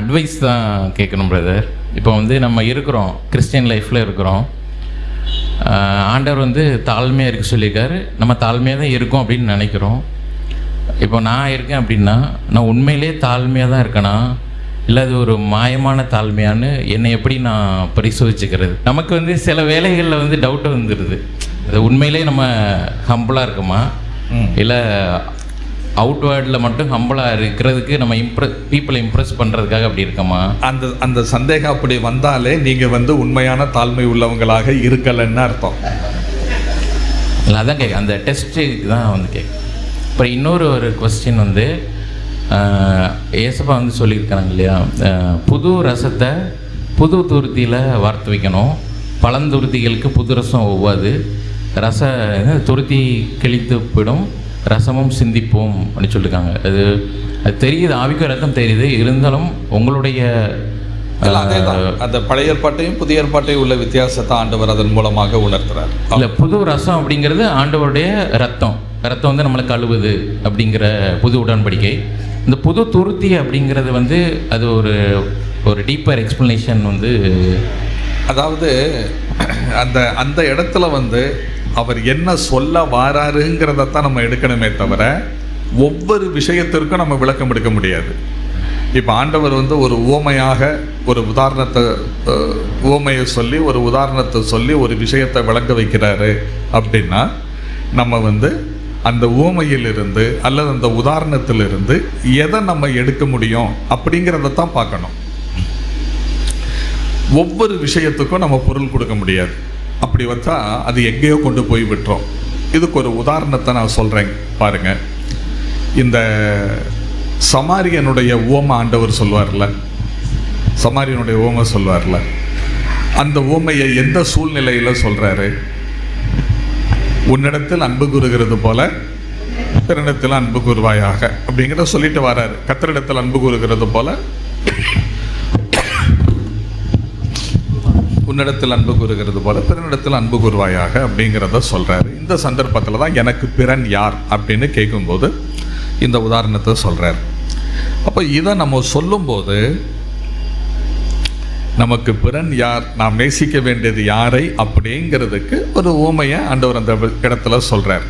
Advice தான் கேட்கணும் brother இப்போ வந்து நம்ம இருக்கிறோம் கிறிஸ்டியன் லைஃப்பில் இருக்கிறோம். ஆண்டவர் வந்து தாழ்மையாக இருக்க சொல்லியிருக்காரு. நம்ம தாழ்மையாக தான் இருக்கோம் அப்படின்னு நினைக்கிறோம். இப்போ நான் இருக்கேன் அப்படின்னா நான் உண்மையிலே தாழ்மையாக தான் இருக்கேனா? இல்லை அது ஒரு மாயமான தாழ்மையான்னு என்னை எப்படி நான் பரிசோதிச்சுக்கிறது? நமக்கு வந்து சில வேலைகளில் வந்து டவுட் வந்துடுது அது உண்மையிலே நம்ம ஹம்பிளாக இருக்கோமா? இல்லை அவுட்வேர்டில் மட்டும் ஹம்பிளாக இருக்கிறதுக்கு நம்ம இம்ப்ரெஸ் பீப்புளை இம்ப்ரெஸ் பண்ணுறதுக்காக அப்படி இருக்கோமா? அந்த அந்த சந்தேகம் அப்படி வந்தாலே நீங்க வந்து உண்மையான தாழ்மை உள்ளவங்களாக இருக்கலைன்னு அர்த்தம். இல்லை அதான் கேட்க அந்த டெஸ்ட்டுக்கு தான் வந்து கேட்க அப்புறம் இன்னொரு ஒரு கொஸ்டின் வந்து ஏசப்பா வந்து சொல்லியிருக்காங்க இல்லையா? புது ரசத்தை புது துருத்தியில் வார்த்து வைக்கணும். பழந்துருத்திகளுக்கு புது ரசம் ஒவ்வாது. ரச துருத்தி கிழித்து போயிடும். ரசமும் சிந்திப்போம் அப்படின்னு சொல்லியிருக்காங்க அது அது தெரியுது ஆவிக்கு ரத்தம் தெரியுது. இருந்தாலும் உங்களுடைய அந்த பழைய ஏற்பாட்டையும் புதிய ஏற்பாட்டையும் உள்ள வித்தியாசத்தை ஆண்டவர் அதன் மூலமாக உணர்த்துறார். இல்லை புது ரசம் அப்படிங்கிறது ஆண்டவருடைய ரத்தம். ரத்தம் வந்து நம்மளை கழுவுது அப்படிங்கிற புது உடன்படிக்கை. இந்த புது துருத்தி அப்படிங்கிறது வந்து அது ஒரு ஒரு டீப்பர் எக்ஸ்ப்ளனேஷன் வந்து அதாவது அந்த அந்த இடத்துல வந்து அவர் என்ன சொல்ல வாராருங்கிறதத்தான் நம்ம எடுக்கணுமே தவிர ஒவ்வொரு விஷயத்திற்கும் நம்ம விளக்கம் எடுக்க முடியாது. இப்போ ஆண்டவர் வந்து ஒரு உவமையாக ஒரு உதாரணத்தை அஹ், உவமையை சொல்லி ஒரு உதாரணத்தை சொல்லி ஒரு விஷயத்தை விளங்க வைக்கிறாரு அப்படின்னா நம்ம வந்து அந்த உவமையிலிருந்து அல்லது அந்த உதாரணத்திலிருந்து எதை நம்ம எடுக்க முடியும் அப்படிங்கிறத தான் பார்க்கணும். ஒவ்வொரு விஷயத்துக்கும் நம்ம பொருள் கொடுக்க முடியாது. அப்படி வச்சா அது எங்கேயோ கொண்டு போய் விட்டுரும். இதுக்கு ஒரு உதாரணத்தை நான் சொல்கிறேன் பாருங்க. இந்த சமாரியனுடைய ஓம ஆண்டவர் சொல்வார்ல? சமாரியனுடைய ஓம சொல்வார்ல? அந்த ஓமையை எந்த சூழ்நிலையில் சொல்கிறாரு உன்னிடத்தில் அன்பு கூறுகிறது போல பிறனிடத்தில் அன்பு கூறுவாயாக அப்படிங்கிறத சொல்லிட்டு வராரு. கத்தரிடத்தில் அன்பு கூறுகிறது போல உன்னிடத்தில் அன்பு கூறுகிறது போல பிறனிடத்தில் அன்பு கூறுவாயாக அப்படிங்கிறத சொல்கிறாரு இந்த சந்தர்ப்பத்தில் தான் எனக்கு பிறன் யார் அப்படின்னு கேட்கும்போது இந்த உதாரணத்தை சொல்கிறார் அப்போ இதை நம்ம சொல்லும்போது நமக்கு பிறன் யார் நாம் நேசிக்க வேண்டியது யாரை அப்படிங்கிறதுக்கு ஒரு ஊமையை ஆண்டவர் அந்த இடத்துல சொல்கிறார்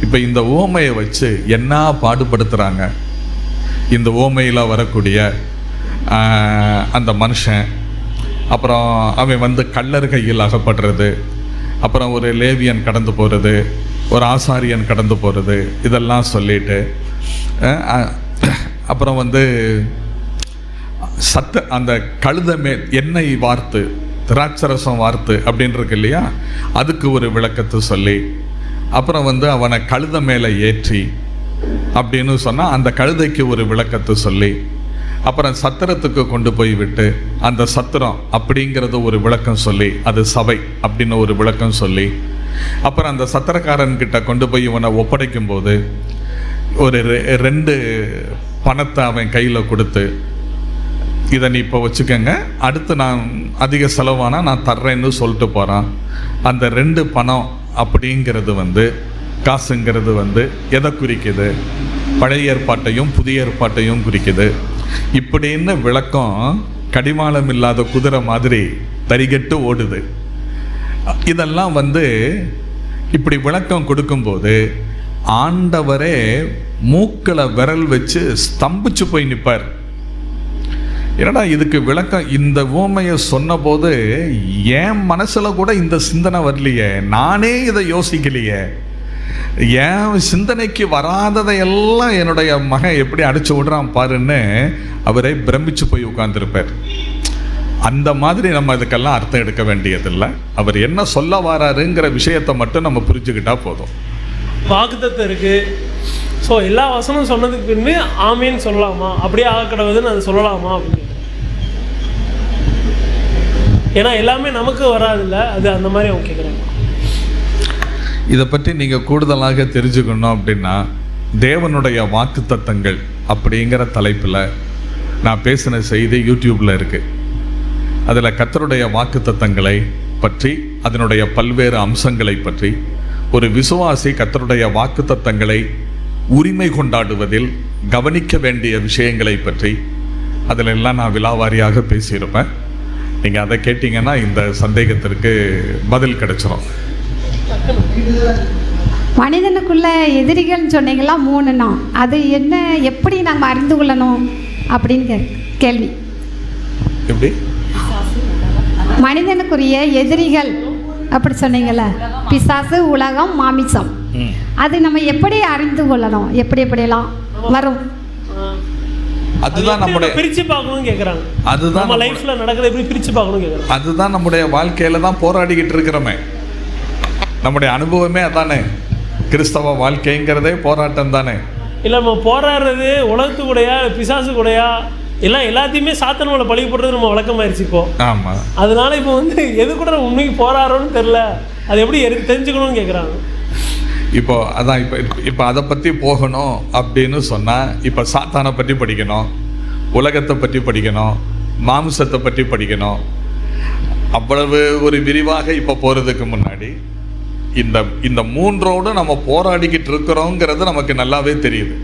இப்போ இந்த ஊமையை வச்சு என்ன பாடுபடுத்துகிறாங்க இந்த ஓமையில் வரக்கூடிய அந்த மனுஷன் அப்புறம் அவன் வந்து கள்ளர் கையில் அகப்படுறது. அப்புறம் ஒரு லேவியன் கடந்து போகிறது ஒரு ஆசாரியன் கடந்து போகிறது இதெல்லாம் சொல்லிட்டு அப்புறம் வந்து சத்த அந்த கழுத மேல் எண்ணெய் வார்த்து திராட்சரசம் வார்த்து அப்படின்னு இருக்கு இல்லையா? அதுக்கு ஒரு விளக்கத்தை சொல்லி அப்புறம் வந்து அவனை கழுத மேலே ஏற்றி அப்படின்னு சொன்னால் அந்த கழுதைக்கு ஒரு விளக்கத்தை சொல்லி அப்புறம் சத்திரத்துக்கு கொண்டு போய் விட்டு அந்த சத்திரம் அப்படிங்கிறது ஒரு விளக்கம் சொல்லி அது சபை அப்படின்னு ஒரு விளக்கம் சொல்லி அப்புறம் அந்த சத்திரக்காரன் கிட்ட கொண்டு போய் இவனை ஒப்படைக்கும் போது ஒரு ரெ- ரெண்டு பணத்தை அவன் கையில் கொடுத்து இதை நீ இப்போ வச்சுக்கோங்க அடுத்து நான் அதிக செலவானா நான் தர்றேன்னு சொல்லிட்டு போகிறான் அந்த ரெண்டு பணம் அப்படிங்கிறது வந்து காசுங்கிறது வந்து எதை குறிக்குது? பழைய ஏற்பாட்டையும் புதிய ஏற்பாட்டையும் குறிக்குது. இப்படின்னு விளக்கம் கடிவாளம் இல்லாத குதிரை மாதிரி தரிகட்டு ஓடுது. இதெல்லாம் வந்து இப்படி விளக்கம் கொடுக்கும்போது ஆண்டவரே மூக்கில் விரல் வச்சு ஸ்தம்பிச்சு போய் நிற்பார் என்னடா இதுக்கு விளக்கம்? இந்த ஊமையை சொன்னபோது என் மனசில் கூட இந்த சிந்தனை வரலையே. நானே இதை யோசிக்கலையே. என் சிந்தனைக்கு வராததையெல்லாம் என்னுடைய மகன் எப்படி அடிச்சு விடுறான் பாருன்னு அவரை பிரமிச்சு போய் உட்கார்ந்துருப்பார். அந்த மாதிரி நம்ம இதுக்கெல்லாம் அர்த்தம் எடுக்க வேண்டியதில்லை. அவர் என்ன சொல்ல வராருங்கிற விஷயத்தை மட்டும் நம்ம புரிஞ்சுக்கிட்டா போதும். வாக்குத்தத்தம் இருக்கு. ஸோ எல்லா வசனம் சொன்னதுக்கு பின்னு ஆமீன்னு சொல்லலாமா? அப்படியே ஆகக்கடவுதுன்னு அது சொல்லலாமா? அப்படின்னு ஏன்னா எல்லாமே நமக்கு வராதுல்ல. அது அந்த மாதிரி அவங்க இதை பற்றி நீங்கள் கூடுதலாக தெரிஞ்சுக்கணும் அப்படின்னா தேவனுடைய வாக்குத்தத்தங்கள் அப்படிங்கிற தலைப்பில் நான் பேசின செய்தி யூடியூப்பில் இருக்குது அதில் கர்த்தருடைய வாக்குத்தத்தங்களை பற்றி அதனுடைய பல்வேறு அம்சங்களை பற்றி ஒரு விசுவாசி கர்த்தருடைய வாக்குத்தத்தங்களை உரிமை கொண்டாடுவதில் கவனிக்க வேண்டிய விஷயங்களை பற்றி அதில் எல்லாம் நான் விலாவாரியாக பேசியிருப்பேன். நீங்கள் அதை கேட்டிங்கன்னா இந்த சந்தேகத்திற்கு பதில் கிடைச்சிரும். மனிதனுக்குள்ள எதிரிகள்னு சொன்னீங்களா? மூணுனா அது என்ன எப்படி நம்ம அறிந்து கொள்ளணும்? அப்படின்னு கே- கேள்வி. எப்படி? மனிதனுக்குரிய எதிரிகள் அப்படி சொன்னீங்கல்ல? பிசாசு உலகம் மாமிசம். அது நம்ம எப்படி அறிந்து கொள்ளணும்? எப்படி எப்படியெல்லாம் வரும்? அதுதான் நம்முடைய பிரிச்சு பார்க்கணும்னு கேக்குறாங்க. அதுதான் நம்ம லைஃப்ல நடக்கிறத எப்படி பிரிச்சு கேக்குறாங்க. அதுதான் நம்முடைய வாழ்க்கையில தான் போராடிக்கிட்டு இருக்கிறோமே. நம்முடைய அனுபவமே அதானே? கிறிஸ்தவ வாழ்க்கைங்கிறதே போராட்டம் தானே? இல்ல நம்ம போராடுறது உலகத்து கூடயா பிசாசு கூடயா? எல்லாம் எல்லாத்தையுமே சாத்தன் மேல பழி போடுறது நம்ம வழக்கமாயிருச்சு இப்போ. ஆமா. அதனால இப்போ வந்து எது கூட நம்ம உண்மைக்கு போராடுறோம்னு தெரியல. அது எப்படி எது- தெரிஞ்சுக்கணும்னு கேக்குறாங்க. இப்போ அதான் இப்போ இப்போ அதை பற்றி போகணும் அப்படின்னு சொன்னால் இப்போ சாத்தானை பற்றி படிக்கணும் உலகத்தை பற்றி படிக்கணும் மாம்சத்தை பற்றி படிக்கணும். அவ்வளவு ஒரு விரிவாக இப்போ போகிறதுக்கு முன்னாடி இந்த இந்த மூன்றோடு நம்ம போராடிக்கிட்டு இருக்கிறோங்கிறது நமக்கு நல்லாவே தெரியுது.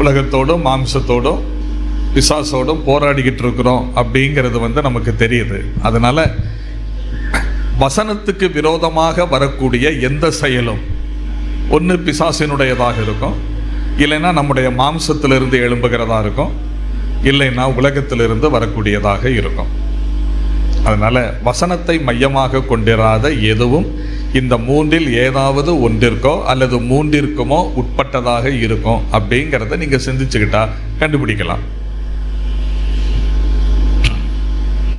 உலகத்தோடும் மாம்சத்தோடும் பிசாசோடும் போராடிக்கிட்டு இருக்கிறோம் அப்படிங்கிறது வந்து நமக்கு தெரியுது. அதனால் வசனத்துக்கு விரோதமாக வரக்கூடிய எந்த செயலும் ஒன்று பிசாசினுடையதாக இருக்கும். இல்லைன்னா நம்முடைய மாம்சத்திலிருந்து எழும்புகிறதா இருக்கும். இல்லைன்னா உலகத்திலிருந்து வரக்கூடியதாக இருக்கும். அதனால் வசனத்தை மையமாக கொண்டிராத எதுவும் இந்த மூன்றில் ஏதாவது ஒன்றிற்கோ அல்லது மூன்றிற்குமோ உட்பட்டதாக இருக்கும் அப்படிங்கிறத நீங்கள் சிந்திச்சுக்கிட்டா கண்டுபிடிக்கலாம்.